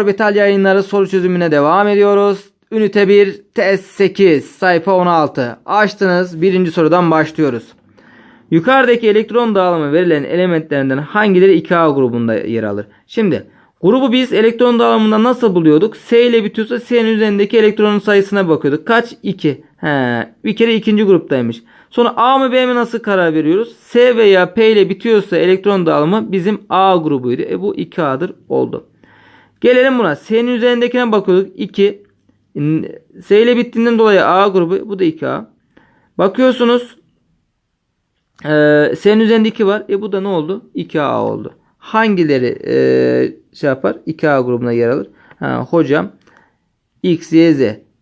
Orbital yayınları soru çözümüne devam ediyoruz. Ünite 1 test 8 sayfa 16. Açtınız birinci sorudan başlıyoruz. Yukarıdaki elektron dağılımı verilen elementlerinden hangileri 2A grubunda yer alır? Şimdi grubu biz elektron dağılımında nasıl buluyorduk? S ile bitiyorsa S'nin üzerindeki elektronun sayısına bakıyorduk. Kaç? 2. He, bir kere ikinci gruptaymış. Sonra A mı B mi nasıl karar veriyoruz? S veya P ile bitiyorsa elektron dağılımı bizim A grubuydu. E bu 2A'dır oldu. Gelelim buna. S'nin üzerindekine bakıyorduk. 2. S ile bittiğinden dolayı A grubu. Bu da 2A. Bakıyorsunuz. Ee, S'nin üzerinde 2 var. E bu da ne oldu? 2A oldu. Hangileri e, şey yapar? 2A grubuna yer alır. Ha, hocam X, Y, Z.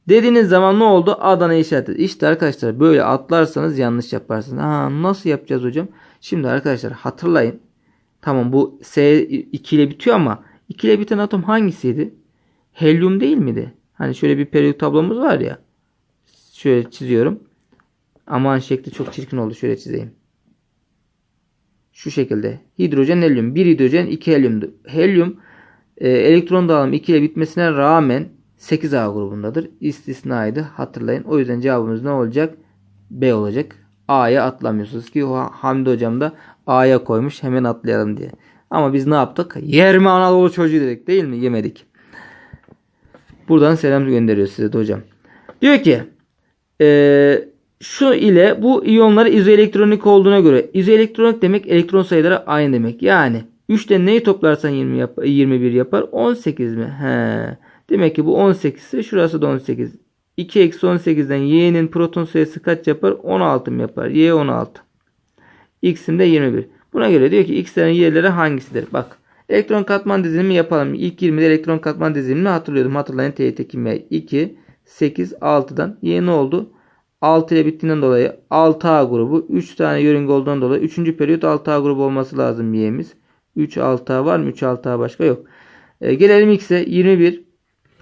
Dediğiniz zaman ne oldu? Adana işareti. İşte arkadaşlar böyle atlarsanız yanlış yaparsınız. Ha, nasıl yapacağız hocam? Şimdi arkadaşlar hatırlayın. Tamam bu S 2 ile bitiyor ama 2 ile biten atom hangisiydi? Helyum değil miydi? Hani şöyle bir periyodik tablomuz var ya. Şöyle çiziyorum. Aman şekli çok çirkin oldu. Şöyle çizeyim. Şu şekilde. Hidrojen, helyum. 1 hidrojen, 2 helyumdu. Helyum e, elektron dağılımı 2 ile bitmesine rağmen 8A grubundadır. İstisnaydı. Hatırlayın. O yüzden cevabımız ne olacak? B olacak. A'ya atlamıyorsunuz ki Hamdi hocam da A'ya koymuş hemen atlayalım diye. Ama biz ne yaptık? Yer mi Anadolu çocuğu dedik değil mi? Yemedik. Buradan selam gönderiyoruz size de hocam. Diyor ki eee şu ile bu iyonları izoelektronik olduğuna göre izoelektronik demek elektron sayıları aynı demek. Yani 3'ten neyi toplarsan 20 yap 21 yapar. 18 mi? He. Demek ki bu 18 ise şurası da 18. 2 eksi 18'den y'nin proton sayısı kaç yapar? 16 mı yapar? y 16. x'in de 21. Buna göre diyor ki x'lerin y'leri hangisidir? Bak. Elektron katman dizilimi yapalım. İlk 20'de elektron katman dizilimini hatırlıyordum. Hatırlayın TYT kimya 2, 8, 6'dan. Y ne oldu? 6 ile bittiğinden dolayı 6A grubu. 3 tane yörünge olduğundan dolayı 3. periyot 6A grubu olması lazım Y'miz. 3 6A var mı? 3 6A başka yok. E, gelelim X'e 21.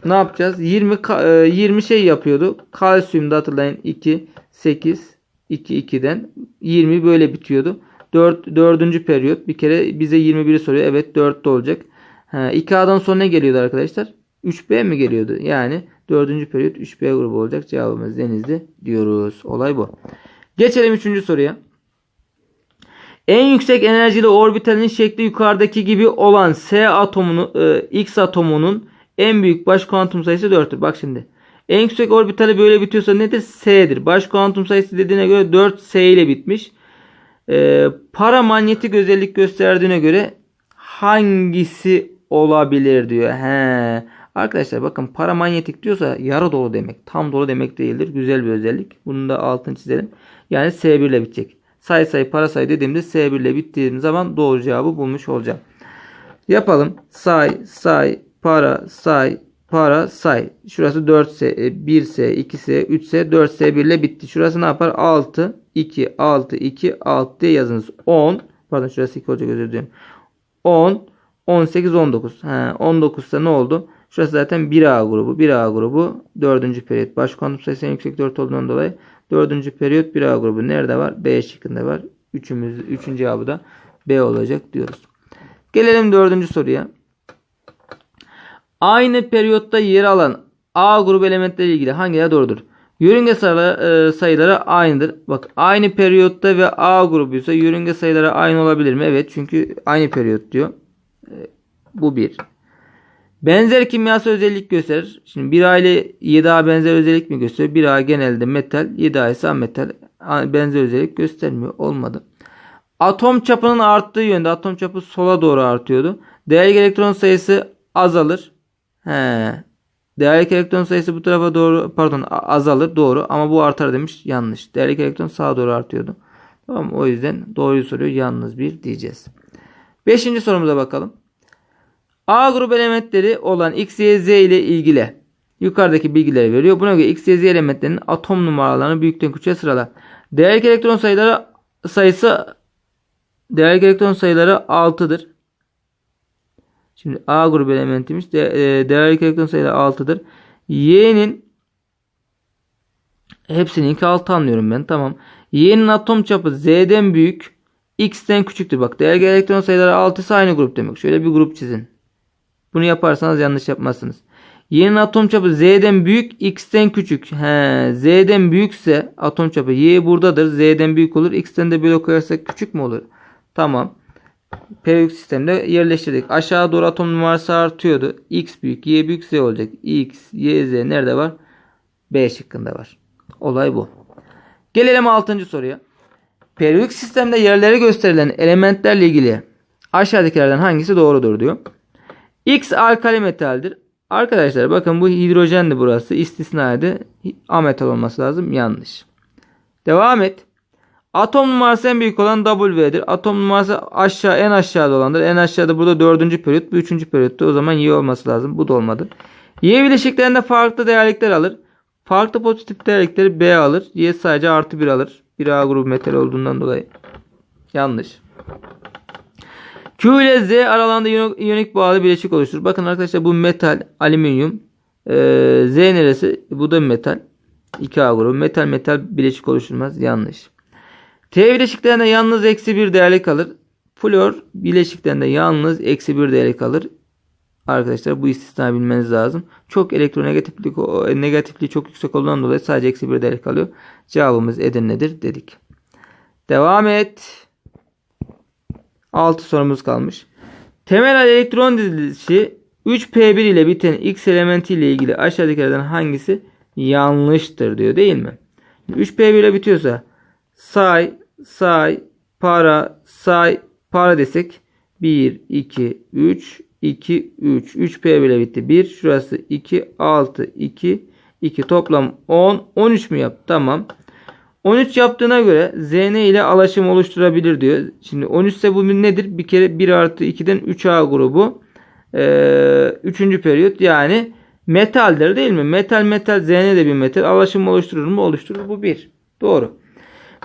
Ne yapacağız? 20 ka- e, 20 şey yapıyordu. Kalsiyumda hatırlayın 2 8 2 2'den 20 böyle bitiyordu. 4 4. periyot bir kere bize 21'i soruyor. Evet 4'te olacak. Ha, 2A'dan sonra ne geliyordu arkadaşlar? 3B mi geliyordu? Yani 4. periyot 3B grubu olacak. Cevabımız denizli diyoruz. Olay bu. Geçelim 3. soruya. En yüksek enerjili orbitalin şekli yukarıdaki gibi olan S atomunu e, X atomunun en büyük baş kuantum sayısı 4'tür. Bak şimdi. En yüksek orbitali böyle bitiyorsa nedir? S'dir. Baş kuantum sayısı dediğine göre 4 S ile bitmiş. E, paramanyetik özellik gösterdiğine göre hangisi olabilir diyor. He. Arkadaşlar bakın paramanyetik diyorsa yarı dolu demek. Tam dolu demek değildir. Güzel bir özellik. Bunun da altını çizelim. Yani S1 ile bitecek. Say say para say dediğimde S1 ile bittiğim zaman doğru cevabı bulmuş olacağım. Yapalım. Say say para say para say. Şurası 4S, 1S, 2S, 3S, 4S1 ile bitti. Şurası ne yapar? 6, 2, 6, 2, 6 diye yazınız. 10, pardon şurası 2 olacak özür dilerim. 10, 18, 19. He, 19 ise ne oldu? Şurası zaten 1A grubu. 1A grubu 4. periyot. Baş kuantum sayısı en yüksek 4 olduğundan dolayı 4. periyot 1A grubu. Nerede var? B şıkkında var. Üçümüz, üçüncü cevabı da B olacak diyoruz. Gelelim dördüncü soruya. Aynı periyotta yer alan A grubu elementleri ilgili hangileri doğrudur? Yörünge sayıları, e, sayıları aynıdır. Bak aynı periyotta ve A grubuysa yörünge sayıları aynı olabilir mi? Evet çünkü aynı periyot diyor. E, bu bir. Benzer kimyasal özellik gösterir. Şimdi 1A ile 7A benzer özellik mi gösteriyor? 1A genelde metal, 7A ise metal. Benzer özellik göstermiyor. Olmadı. Atom çapının arttığı yönde atom çapı sola doğru artıyordu. Değerli elektron sayısı azalır. He. Değerli elektron sayısı bu tarafa doğru pardon azalır doğru ama bu artar demiş yanlış. Değerli elektron sağa doğru artıyordu. Tamam o yüzden doğruyu soruyor yalnız bir diyeceğiz. Beşinci sorumuza bakalım. A grubu elementleri olan X, Y, Z ile ilgili yukarıdaki bilgileri veriyor. Buna göre X, Y, Z elementlerinin atom numaralarını büyükten küçüğe sıralar. Değerli elektron sayıları sayısı değerli elektron sayıları 6'dır. Şimdi A grubu elementiymiş. De, e, değerli elektron sayıları 6'dır. Y'nin hepsini 2 6 anlıyorum ben. Tamam. Y'nin atom çapı Z'den büyük. X'ten küçüktür. Bak değerli elektron sayıları 6 ise aynı grup demek. Şöyle bir grup çizin. Bunu yaparsanız yanlış yapmazsınız. Y'nin atom çapı Z'den büyük, X'ten küçük. He, Z'den büyükse atom çapı Y buradadır. Z'den büyük olur. X'ten de böyle koyarsak küçük mü olur? Tamam. Periyodik sistemde yerleştirdik. Aşağı doğru atom numarası artıyordu. X büyük, Y büyük, Z olacak. X, Y, Z nerede var? B şıkkında var. Olay bu. Gelelim 6. soruya. Periyodik sistemde yerleri gösterilen elementlerle ilgili aşağıdakilerden hangisi doğrudur diyor. X alkali metaldir. Arkadaşlar bakın bu hidrojendi burası. İstisnaydı. Ametal olması lazım. Yanlış. Devam et. Atom numarası en büyük olan W'dir. Atom numarası aşağı en aşağıda olandır. En aşağıda burada dördüncü periyot. Bu üçüncü periyottu. O zaman Y olması lazım. Bu da olmadı. Y bileşiklerinde farklı değerlikler alır. Farklı pozitif değerlikleri B alır. Y sadece artı 1 alır. Bir A grubu metal olduğundan dolayı. Yanlış. Q ile Z aralarında iyonik bağlı bileşik oluşturur. Bakın arkadaşlar bu metal, alüminyum. Ee, Z neresi? Bu da metal. 2A grubu. Metal metal bileşik oluşturmaz. Yanlış. T bileşiklerinde yalnız eksi bir değerli kalır. Flor bileşiklerinde yalnız eksi bir değerli kalır. Arkadaşlar bu istisna bilmeniz lazım. Çok elektronegatiflik negatifliği çok yüksek olduğundan dolayı sadece eksi bir değerli kalıyor. Cevabımız Edirne'dir dedik. Devam et. 6 sorumuz kalmış. Temel elektron dizilişi 3p1 ile biten x elementi ile ilgili aşağıdakilerden hangisi yanlıştır diyor değil mi? 3p1 ile bitiyorsa say, say, para, say, para desek 1, 2, 3, 2, 3. 3p ile bitti. 1, şurası 2, 6, 2, 2. Toplam 10, 13 mü yaptı? Tamam. 13 yaptığına göre Zn ile alaşım oluşturabilir diyor. Şimdi 13 ise bu nedir? Bir kere 1 artı 2'den 3A grubu. Ee, üçüncü periyot yani metaldir değil mi? Metal metal Zn de bir metal. Alaşım oluşturur mu? Oluşturur. Bu 1. Doğru.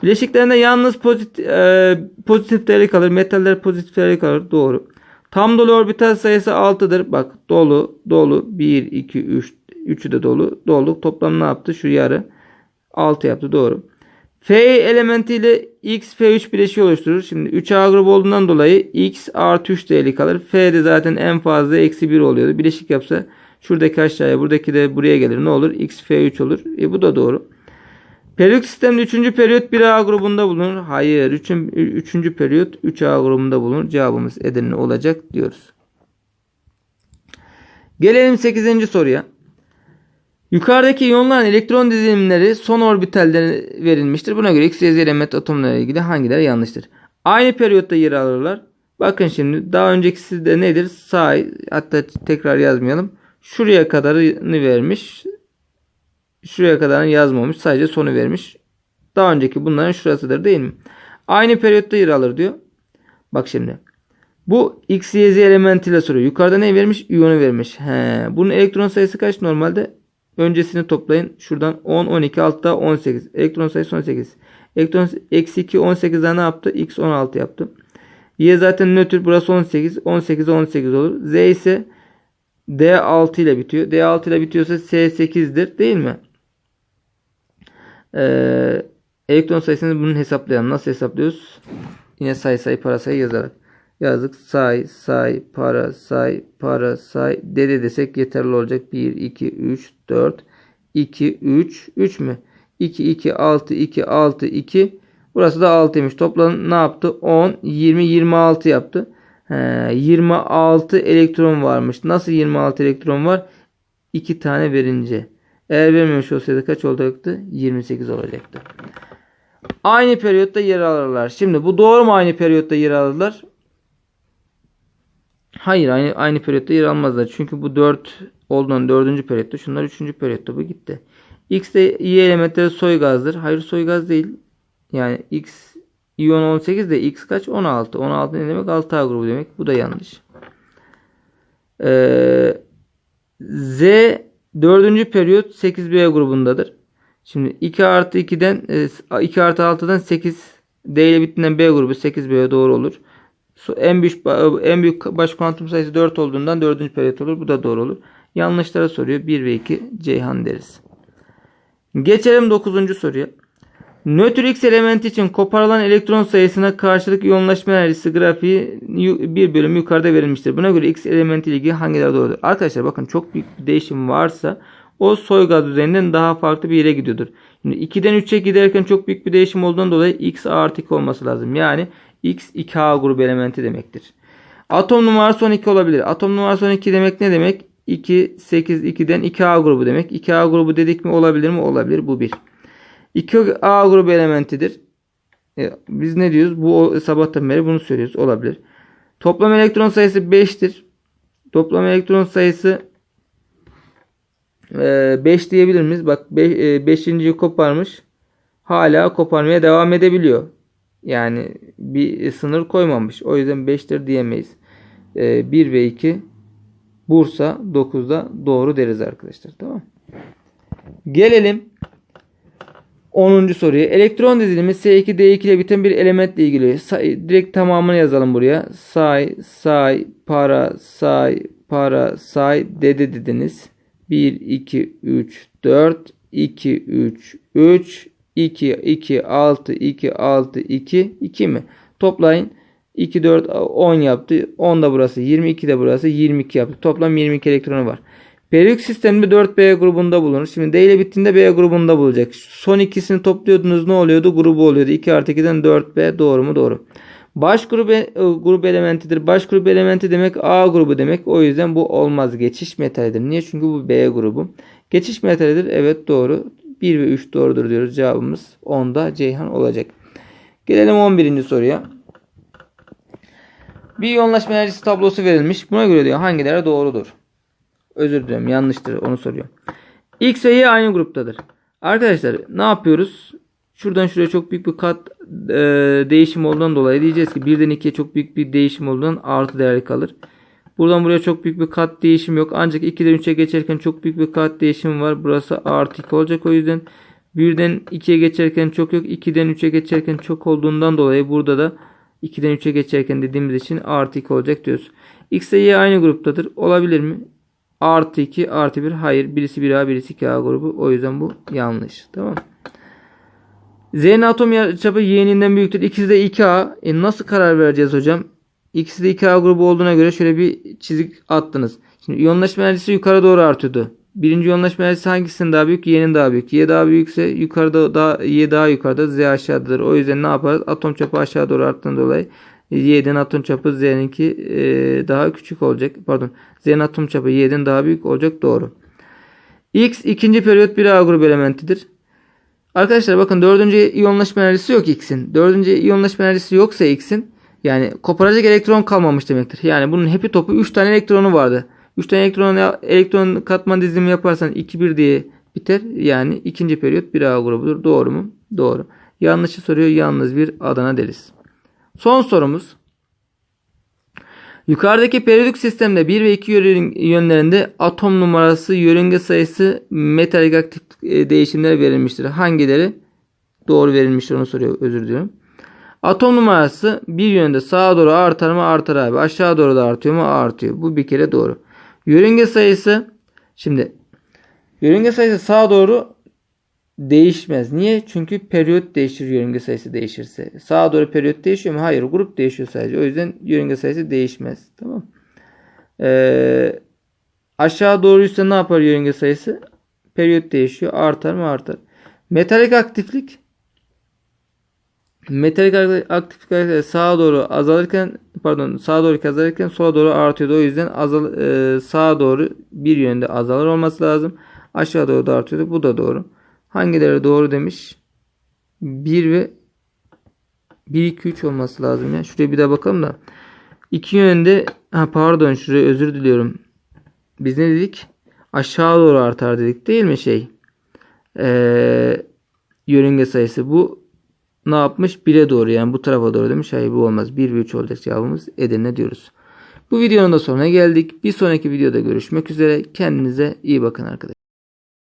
Bileşiklerinde yalnız pozitif, e, pozitif değerli kalır. Metaller pozitif değerli kalır. Doğru. Tam dolu orbital sayısı 6'dır. Bak dolu, dolu. 1, 2, 3. Üçü de dolu. Dolu. Toplam ne yaptı? Şu yarı. 6 yaptı. Doğru. F elementiyle X F3 bileşiği oluşturur. Şimdi 3A grubu olduğundan dolayı X artı 3 değerli kalır. F de zaten en fazla eksi 1 oluyordu. Bileşik yapsa şuradaki aşağıya buradaki de buraya gelir. Ne olur? X F3 olur. E bu da doğru. Periyodik sistemde 3. periyot 1A grubunda bulunur. Hayır. 3. 3. periyot 3A grubunda bulunur. Cevabımız Edirne olacak diyoruz. Gelelim 8. soruya. Yukarıdaki iyonların elektron dizilimleri son orbitalde verilmiştir. Buna göre X, Y, Z element atomlarıyla ilgili hangileri yanlıştır? Aynı periyotta yer alırlar. Bakın şimdi daha öncekisi de nedir? Say hatta tekrar yazmayalım. Şuraya kadarını vermiş. Şuraya kadarını yazmamış. Sadece sonu vermiş. Daha önceki bunların şurasıdır değil mi? Aynı periyotta yer alır diyor. Bak şimdi. Bu X, Y, Z elementiyle soruyor. Yukarıda ne vermiş? İyonu vermiş. He. Bunun elektron sayısı kaç normalde? Öncesini toplayın. Şuradan 10, 12, altta 18. Elektron sayısı 18. Elektron eksi 2, 18'den ne yaptı? X 16 yaptı. Y zaten nötr. Burası 18. 18, 18 olur. Z ise D6 ile bitiyor. D6 ile bitiyorsa S8'dir. Değil mi? Ee, elektron sayısını bunun hesaplayalım. Nasıl hesaplıyoruz? Yine sayı sayı para sayı yazarak. Yazdık. Say, say, para, say, para, say. Dede desek yeterli olacak. 1, 2, 3, 4, 2, 3. 3 mü? 2, 2, 6, 2, 6, 2. Burası da 6'ymış. Toplam ne yaptı? 10, 20, 26 yaptı. He, 26 elektron varmış. Nasıl 26 elektron var? 2 tane verince. Eğer vermemiş olsaydı kaç olacaktı? 28 olacaktı. Aynı periyotta yer alırlar. Şimdi bu doğru mu aynı periyotta yer alırlar? Hayır aynı aynı periyotta yer almazlar. Çünkü bu 4 olduğundan 4. periyotta. Şunlar 3. periyotta. Bu gitti. X de Y elementleri soy gazdır. Hayır soy gaz değil. Yani X iyon 18 de X kaç? 16. 16 ne demek? 6A grubu demek. Bu da yanlış. Ee, Z 4. periyot 8B grubundadır. Şimdi 2 artı 2'den 2 artı 6'dan 8 D ile bittiğinden B grubu 8B'ye doğru olur en büyük en büyük baş kuantum sayısı 4 olduğundan 4. periyot olur. Bu da doğru olur. Yanlışlara soruyor. 1 ve 2 Ceyhan deriz. Geçelim 9. soruya. Nötr X elementi için koparılan elektron sayısına karşılık iyonlaşma enerjisi grafiği bir bölüm yukarıda verilmiştir. Buna göre X elementi ilgili hangileri doğrudur? Arkadaşlar bakın çok büyük bir değişim varsa o soy gaz üzerinden daha farklı bir yere gidiyordur. Şimdi 2'den 3'e giderken çok büyük bir değişim olduğundan dolayı X artı 2 olması lazım. Yani X 2A grubu elementi demektir. Atom numarası 12 olabilir. Atom numarası 12 demek ne demek? 2, 8, 2'den 2A grubu demek. 2A grubu dedik mi olabilir mi? Olabilir. Bu bir. 2A grubu elementidir. E, biz ne diyoruz? Bu sabahtan beri bunu söylüyoruz. Olabilir. Toplam elektron sayısı 5'tir. Toplam elektron sayısı 5 diyebilir miyiz? Bak 5. koparmış. Hala koparmaya devam edebiliyor. Yani bir sınır koymamış. O yüzden 5'tir diyemeyiz. 1 ve 2 Bursa 9'da doğru deriz arkadaşlar. Tamam. Gelelim 10. soruya. Elektron dizilimi S2 D2 ile biten bir elementle ilgili. Say, direkt tamamını yazalım buraya. Say, say, para, say, para, say, dede dediniz. 1, 2, 3, 4, 2, 3, 3, 2, 2, 6, 2, 6, 2, 2 mi? Toplayın. 2, 4, 10 yaptı. 10 da burası. 22 de burası. 22 yaptı. Toplam 22 elektronu var. Periyodik sistemde 4B grubunda bulunur. Şimdi D ile bittiğinde B grubunda bulacak. Son ikisini topluyordunuz ne oluyordu? Grubu oluyordu. 2 artı 2'den 4B doğru mu? Doğru. Baş grubu, e, grup elementidir. Baş grup elementi demek A grubu demek. O yüzden bu olmaz. Geçiş metalidir. Niye? Çünkü bu B grubu. Geçiş metalidir. Evet doğru. 1 ve 3 doğrudur diyoruz. Cevabımız 10'da Ceyhan olacak. Gelelim 11. soruya. Bir iyonlaşma enerjisi tablosu verilmiş. Buna göre diyor hangileri doğrudur? Özür dilerim yanlıştır onu soruyor. X ve Y aynı gruptadır. Arkadaşlar ne yapıyoruz? Şuradan şuraya çok büyük bir kat e, değişim olduğundan dolayı diyeceğiz ki 1'den 2'ye çok büyük bir değişim olduğundan artı değerli kalır. Buradan buraya çok büyük bir kat değişim yok. Ancak 2'den 3'e geçerken çok büyük bir kat değişimi var. Burası artı 2 olacak o yüzden. 1'den 2'ye geçerken çok yok. 2'den 3'e geçerken çok olduğundan dolayı burada da 2'den 3'e geçerken dediğimiz için artı 2 olacak diyoruz. X ile Y aynı gruptadır. Olabilir mi? Artı 2 artı 1. Hayır. Birisi 1A birisi 2A grubu. O yüzden bu yanlış. Tamam Z'nin atom yarıçapı Y'ninden büyüktür. İkisi de 2A. E nasıl karar vereceğiz hocam? İkisi de 2A grubu olduğuna göre şöyle bir çizik attınız. Şimdi iyonlaşma enerjisi yukarı doğru artıyordu. Birinci iyonlaşma enerjisi hangisinin daha büyük? Y'nin daha büyük. Y daha büyükse yukarıda daha Y daha yukarıda Z aşağıdadır. O yüzden ne yaparız? Atom çapı aşağı doğru arttığından dolayı Y'den atom çapı Z'ninki e, daha küçük olacak. Pardon. Z'nin atom çapı Y'den daha büyük olacak. Doğru. X ikinci periyot bir A grubu elementidir. Arkadaşlar bakın dördüncü iyonlaşma enerjisi yok X'in. Dördüncü iyonlaşma enerjisi yoksa X'in yani koparacak elektron kalmamış demektir. Yani bunun hepi topu 3 tane elektronu vardı. 3 tane elektron, elektron katman dizilimi yaparsan 2-1 diye biter. Yani ikinci periyot bir A grubudur. Doğru mu? Doğru. Yanlışı soruyor. Yalnız bir Adana deriz. Son sorumuz. Yukarıdaki periyodik sistemde 1 ve 2 yönlerinde atom numarası, yörünge sayısı, metalik aktif e, değişimleri verilmiştir. Hangileri doğru verilmiştir onu soruyor. Özür diliyorum. Atom numarası bir yönde sağa doğru artar mı? Artar abi. Aşağı doğru da artıyor mu? Artıyor. Bu bir kere doğru. Yörünge sayısı şimdi yörünge sayısı sağa doğru değişmez. Niye? Çünkü periyot değişir yörünge sayısı değişirse. Sağa doğru periyot değişiyor mu? Hayır. Grup değişiyor sadece. O yüzden yörünge sayısı değişmez. Tamam. Ee, aşağı doğruysa ne yapar yörünge sayısı? Periyot değişiyor. Artar mı? Artar. Metalik aktiflik metalik aktiflik sağa doğru azalırken pardon sağa doğru azalırken sola doğru artıyordu. O yüzden azal, e, sağa doğru bir yönde azalır olması lazım. Aşağı doğru da artıyordu. Bu da doğru. Hangileri doğru demiş? 1 ve 1 2 3 olması lazım ya. Şuraya bir daha bakalım da. İki yönde ha pardon şuraya özür diliyorum. Biz ne dedik? Aşağı doğru artar dedik değil mi şey? Ee, yörünge sayısı. Bu ne yapmış? 1'e doğru yani bu tarafa doğru demiş. Hayır bu olmaz. 1 ve 3 olacak cevabımız Edirne diyoruz. Bu videonun da sonuna geldik. Bir sonraki videoda görüşmek üzere. Kendinize iyi bakın arkadaşlar.